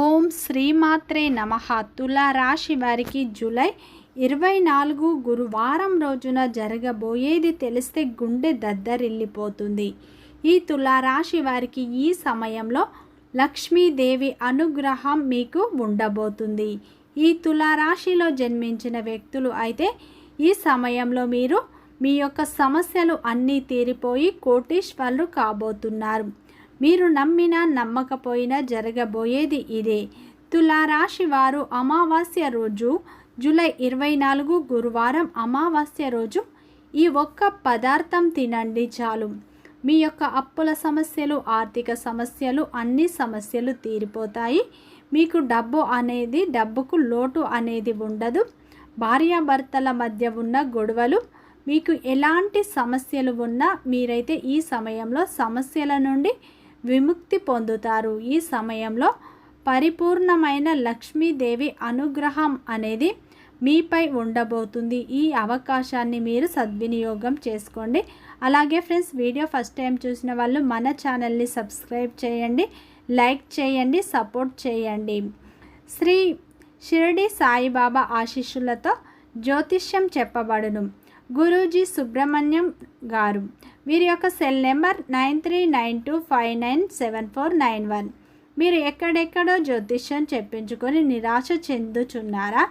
ఓం శ్రీమాత్రే నమ. తులారాశి వారికి జూలై ఇరవై నాలుగు గురువారం రోజున జరగబోయేది తెలిస్తే గుండె దద్దరిల్లిపోతుంది. ఈ తులారాశి వారికి ఈ సమయంలో లక్ష్మీదేవి అనుగ్రహం మీకు ఉండబోతుంది. ఈ తులారాశిలో జన్మించిన వ్యక్తులు అయితే ఈ సమయంలో మీరు మీ యొక్క సమస్యలు అన్నీ తీరిపోయి కోటీశ్వర్లు కాబోతున్నారు. మీరు నమ్మినా నమ్మకపోయినా జరగబోయేది ఇదే. తులారాశి వారు అమావాస్య రోజు జూలై ఇరవై నాలుగు గురువారం అమావాస్య రోజు. ఈ ఒక్క పదార్థం తినండి చాలు. మీ యొక్క అప్పుల సమస్యలు ఆర్థిక సమస్యలు అన్ని సమస్యలు తీరిపోతాయి. మీకు డబ్బు అనేది డబ్బుకు లోటు అనేది ఉండదు. భార్యాభర్తల మధ్య ఉన్న గొడవలు మీకు ఎలాంటి సమస్యలు ఉన్నా మీరైతే ఈ సమయంలో సమస్యల నుండి విముక్తి పొందుతారు. ఈ సమయంలో పరిపూర్ణమైన లక్ష్మీదేవి అనుగ్రహం అనేది మీపై ఉండబోతుంది. ఈ అవకాశాన్ని మీరు సద్వినియోగం చేసుకోండి. అలాగే ఫ్రెండ్స్ వీడియో ఫస్ట్ టైం చూసిన వాళ్ళు మన ఛానల్ని సబ్స్క్రైబ్ చేయండి లైక్ చేయండి సపోర్ట్ చేయండి. శ్రీ షిరిడి సాయిబాబా ఆశీస్సులతో జ్యోతిష్యం చెప్పబడును. గురూజీ సుబ్రహ్మణ్యం గారు. వీరి యొక్క cell number nine three nine two five nine seven four nine one. మీరు ఎక్కడెక్కడో జ్యోతిష్యం చెప్పించుకొని నిరాశ చెందుచున్నారా?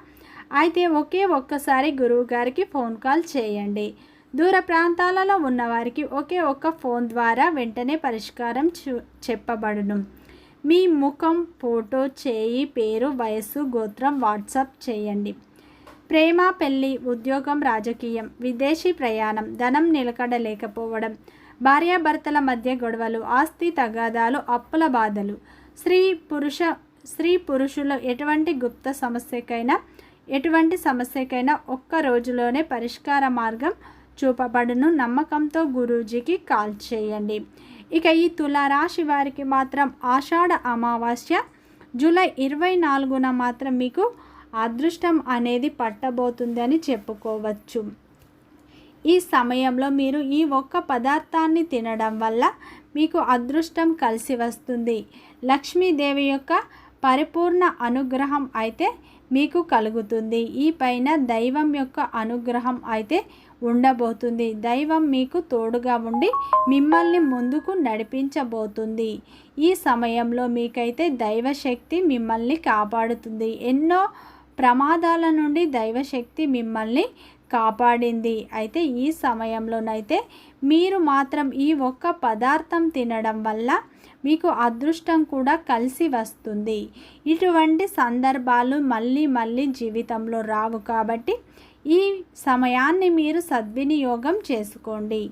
అయితే ఒకే ఒక్కసారి గురువు గారికి ఫోన్ కాల్ చేయండి. దూర ప్రాంతాలలో ఉన్నవారికి ఒకే ఒక్క ఫోన్ ద్వారా వెంటనే పరిష్కారం చెప్పబడను. మీ ముఖం ఫోటో చేయి పేరు వయస్సు గోత్రం వాట్సాప్ చేయండి. ప్రేమ పెళ్ళి ఉద్యోగం రాజకీయం విదేశీ ప్రయాణం ధనం నిలకడ లేకపోవడం భార్యాభర్తల మధ్య గొడవలు ఆస్తి తగాదాలు అప్పుల బాధలు. స్త్రీ పురుష స్త్రీ పురుషులు ఎటువంటి గుప్త సమస్యకైనా ఎటువంటి సమస్యకైనా ఒక్క రోజులోనే పరిష్కార మార్గం చూపబడును నమ్మకంతో గురూజీకి కాల్ చేయండి. ఇక ఈ తులారాశి వారికి మాత్రం ఆషాఢ అమావాస్య జూలై ఇరవై నాలుగున మాత్రం మీకు అదృష్టం అనేది పట్టబోతుందని చెప్పుకోవచ్చు. ఈ సమయంలో మీరు ఈ ఒక్క పదార్థాన్ని తినడం వల్ల మీకు అదృష్టం కలిసి వస్తుంది. లక్ష్మీదేవి యొక్క పరిపూర్ణ అనుగ్రహం అయితే మీకు కలుగుతుంది. ఈ పైన దైవం యొక్క అనుగ్రహం అయితే ఉండబోతుంది. దైవం మీకు తోడుగా ఉండి మిమ్మల్ని ముందుకు నడిపించబోతుంది. ఈ సమయంలో మీకైతే దైవశక్తి మిమ్మల్ని కాపాడుతుంది. ఎన్నో ప్రమాదాల నుండి దైవశక్తి మిమ్మల్ని కాపాడింది. అయితే ఈ సమయంలోనైతే మీరు మాత్రం ఈ ఒక్క పదార్థం తినడం వల్ల మీకు అదృష్టం కూడా కలిసి వస్తుంది. ఇటువంటి సందర్భాలు మళ్ళీ మళ్ళీ జీవితంలో రావు కాబట్టి ఈ సమయాన్ని మీరు సద్వినియోగం చేసుకోండి.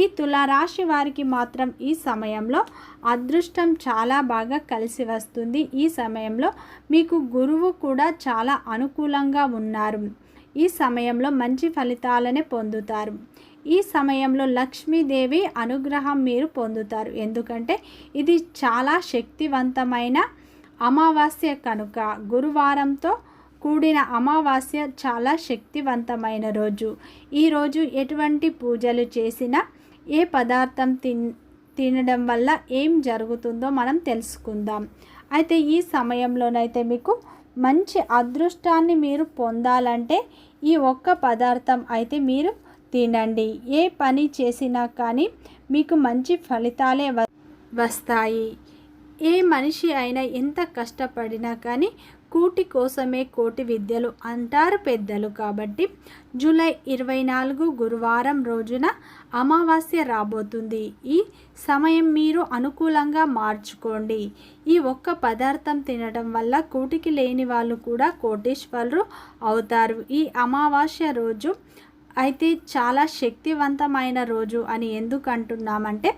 ఈ తులారాశి వారికి మాత్రం ఈ సమయంలో అదృష్టం చాలా బాగా కలిసి వస్తుంది. ఈ సమయంలో మీకు గురువు కూడా చాలా అనుకూలంగా ఉన్నారు. ఈ సమయంలో మంచి ఫలితాలనే పొందుతారు. ఈ సమయంలో లక్ష్మీదేవి అనుగ్రహం మీరు పొందుతారు. ఎందుకంటే ఇది చాలా శక్తివంతమైన అమావాస్య కనుక గురువారంతో కూడిన అమావాస్య చాలా శక్తివంతమైన రోజు. ఈరోజు ఎటువంటి పూజలు చేసినా ఏ పదార్థం తిన్ తినడం వల్ల ఏం జరుగుతుందో మనం తెలుసుకుందాం. అయితే ఈ సమయంలోనైతే మీకు మంచి అదృష్టాన్ని మీరు పొందాలంటే ఈ ఒక్క పదార్థం అయితే మీరు తినండి. ఏ పని చేసినా కానీ మీకు మంచి ఫలితాలే వస్తాయి. ఏ మనిషి అయినా ఎంత కష్టపడినా కానీ కూటి కోసమే కోటి విద్యలు అంటారు పెద్దలు కాబట్టి జూలై ఇరవై నాలుగు గురువారం రోజున అమావాస్య రాబోతుంది. ఈ సమయం మీరు అనుకూలంగా మార్చుకోండి. ఈ ఒక్క పదార్థం తినడం వల్ల కూటికి లేని వాళ్ళు కూడా కోటేశ్వరులు అవుతారు. ఈ అమావాస్య రోజు అయితే చాలా శక్తివంతమైన రోజు అని ఎందుకు అంటున్నామంటే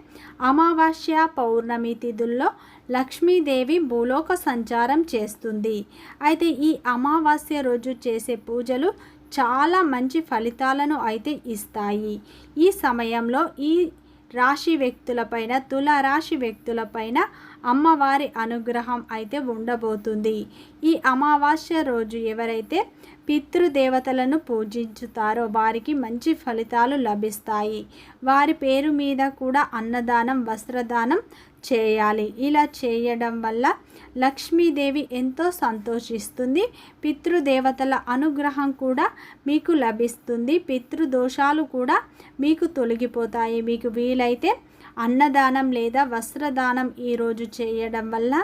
అమావాస్య పౌర్ణమి తిథుల్లో లక్ష్మీదేవి భూలోక సంచారం చేస్తుంది. అయితే ఈ అమావాస్య రోజు చేసే పూజలు చాలా మంచి ఫలితాలను అయితే ఇస్తాయి. ఈ సమయంలో ఈ రాశి వ్యక్తులపైన తుల రాశి వ్యక్తులపైన అమ్మవారి అనుగ్రహం అయితే ఉండబోతుంది. ఈ అమావాస్య రోజు ఎవరైతే పితృదేవతలను పూజించుతారో వారికి మంచి ఫలితాలు లభిస్తాయి. వారి పేరు మీద కూడా అన్నదానం వస్త్రదానం చేయాలి. ఇలా చేయడం వల్ల లక్ష్మీదేవి ఎంతో సంతోషిస్తుంది. పితృదేవతల అనుగ్రహం కూడా మీకు లభిస్తుంది. పితృదోషాలు కూడా మీకు తొలగిపోతాయి. మీకు వీలైతే అన్నదానం లేదా వస్త్రదానం ఈరోజు చేయడం వల్ల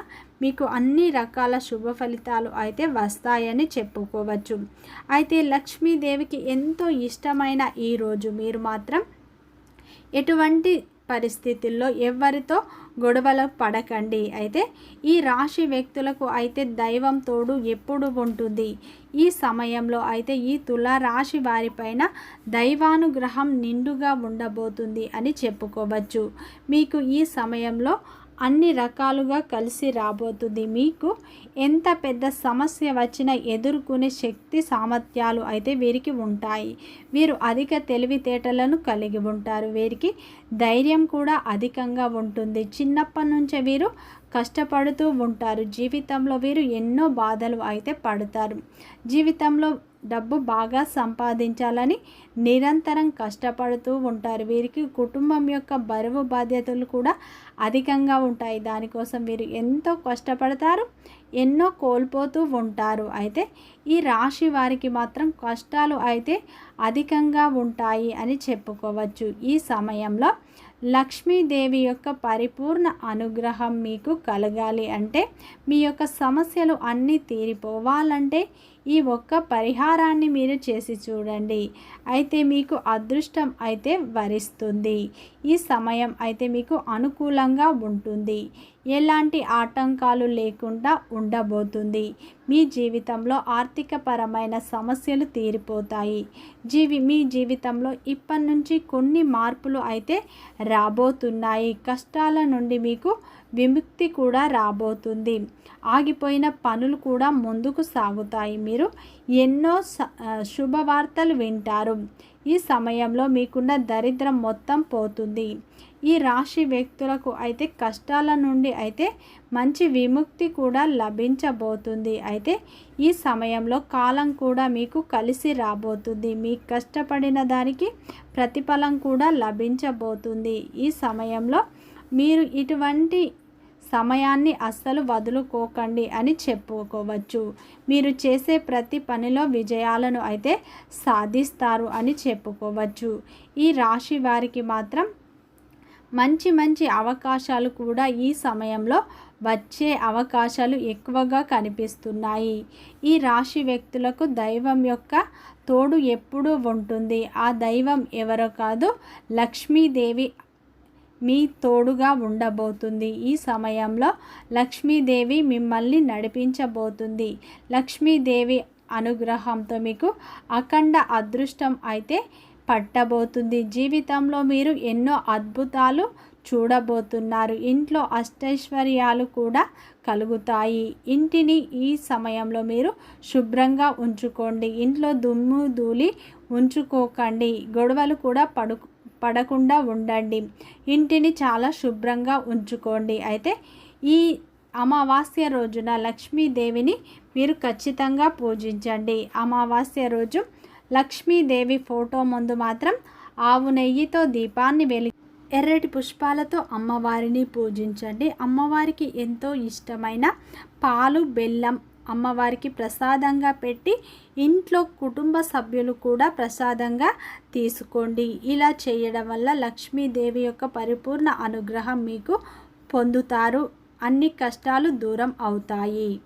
మీకు అన్ని రకాల శుభ ఫలితాలు అయితే వస్తాయని చెప్పుకోవచ్చు. అయితే లక్ష్మీదేవికి ఎంతో ఇష్టమైన ఈరోజు మీరు మాత్రం ఎటువంటి పరిస్థితుల్లో ఎవరితో గొడవలు పడకండి. అయితే ఈ రాశి వ్యక్తులకు అయితే దైవం తోడు ఎప్పుడు ఉంటుంది? ఈ సమయంలో అయితే ఈ తుల రాశి వారిపైన దైవానుగ్రహం నిండుగా ఉండబోతుంది అని చెప్పుకోవచ్చు. మీకు ఈ సమయంలో అన్ని రకాలుగా కలిసి రాబోతుంది. మీకు ఎంత పెద్ద సమస్య వచ్చినా ఎదుర్కొనే శక్తి సామర్థ్యాలు అయితే వీరికి ఉంటాయి. వీరు అధిక తెలివితేటలను కలిగి ఉంటారు. వీరికి ధైర్యం కూడా అధికంగా ఉంటుంది. చిన్నప్పటి నుంచే వీరు కష్టపడుతూ ఉంటారు. జీవితంలో వీరు ఎన్నో బాధలు అయితే పడతారు. జీవితంలో డబ్బు బాగా సంపాదించాలని నిరంతరం కష్టపడుతూ ఉంటారు. వీరికి కుటుంబం యొక్క బరువు బాధ్యతలు కూడా అధికంగా ఉంటాయి. దానికోసం వీరు ఎంతో కష్టపడతారు ఎన్నో కోల్పోతూ ఉంటారు. అయితే ఈ రాశి వారికి మాత్రం కష్టాలు అయితే అధికంగా ఉంటాయి అని చెప్పుకోవచ్చు. ఈ సమయంలో లక్ష్మీదేవి యొక్క పరిపూర్ణ అనుగ్రహం మీకు కలగాలి అంటే మీ యొక్క సమస్యలు అన్నీ తీరిపోవాలంటే ఈ ఒక్క పరిహారాన్ని మీరు చేసి చూడండి. అయితే మీకు అదృష్టం అయితే వరిస్తుంది. ఈ సమయం అయితే మీకు అనుకూలంగా ఉంటుంది. ఎలాంటి ఆటంకాలు లేకుండా ఉండబోతుంది. మీ జీవితంలో ఆర్థికపరమైన సమస్యలు తీరిపోతాయి. జీవి మీ జీవితంలో ఇప్పటి నుంచి కొన్ని మార్పులు అయితే రాబోతున్నాయి. కష్టాల నుండి మీకు విముక్తి కూడా రాబోతుంది. ఆగిపోయిన పనులు కూడా ముందుకు సాగుతాయి. మీరు ఎన్నో శుభవార్తలు వింటారు. ఈ సమయంలో మీకున్న దరిద్రం మొత్తం పోతుంది. ఈ రాశి వ్యక్తులకు అయితే కష్టాల నుండి అయితే మంచి విముక్తి కూడా లభించబోతుంది. అయితే ఈ సమయంలో కాలం కూడా మీకు కలిసి రాబోతుంది. మీ కష్టపడిన దానికి ప్రతిఫలం కూడా లభించబోతుంది. ఈ సమయంలో మీరు ఇటువంటి సమయాన్ని అస్సలు వదులుకోకండి అని చెప్పుకోవచ్చు. మీరు చేసే ప్రతి పనిలో విజయాలను అయితే సాధిస్తారు అని చెప్పుకోవచ్చు. ఈ రాశి వారికి మాత్రం మంచి మంచి అవకాశాలు కూడా ఈ సమయంలో వచ్చే అవకాశాలు ఎక్కువగా కనిపిస్తున్నాయి. ఈ రాశి వ్యక్తులకు దైవం యొక్క తోడు ఎప్పుడూ ఉంటుంది. ఆ దైవం ఎవరో కాదు లక్ష్మీదేవి మీ తోడుగా ఉండబోతుంది. ఈ సమయంలో లక్ష్మీదేవి మిమ్మల్ని నడిపించబోతుంది. లక్ష్మీదేవి అనుగ్రహంతో మీకు అఖండ అదృష్టం అయితే పట్టబోతుంది. జీవితంలో మీరు ఎన్నో అద్భుతాలు చూడబోతున్నారు. ఇంట్లో అష్టైశ్వర్యాలు కూడా కలుగుతాయి. ఇంటిని ఈ సమయంలో మీరు శుభ్రంగా ఉంచుకోండి. ఇంట్లో దుమ్ము ధూళి ఉంచుకోకండి. గొడవలు కూడా పడు పడకుండా ఉండండి. ఇంటిని చాలా శుభ్రంగా ఉంచుకోండి. అయితే ఈ అమావాస్య రోజున లక్ష్మీదేవిని మీరు ఖచ్చితంగా పూజించండి. అమావాస్య రోజు లక్ష్మీదేవి ఫోటో ముందు మాత్రం ఆవు నెయ్యితో దీపాన్ని వెలి ఎర్రటి పుష్పాలతో అమ్మవారిని పూజించండి. అమ్మవారికి ఎంతో ఇష్టమైన పాలు బెల్లం అమ్మవారికి ప్రసాదంగా పెట్టి ఇంట్లో కుటుంబ సభ్యులు కూడా ప్రసాదంగా తీసుకోండి. ఇలా చేయడం వల్ల లక్ష్మీదేవి యొక్క పరిపూర్ణ అనుగ్రహం మీకు పొందుతారు. అన్ని కష్టాలు దూరం అవుతాయి.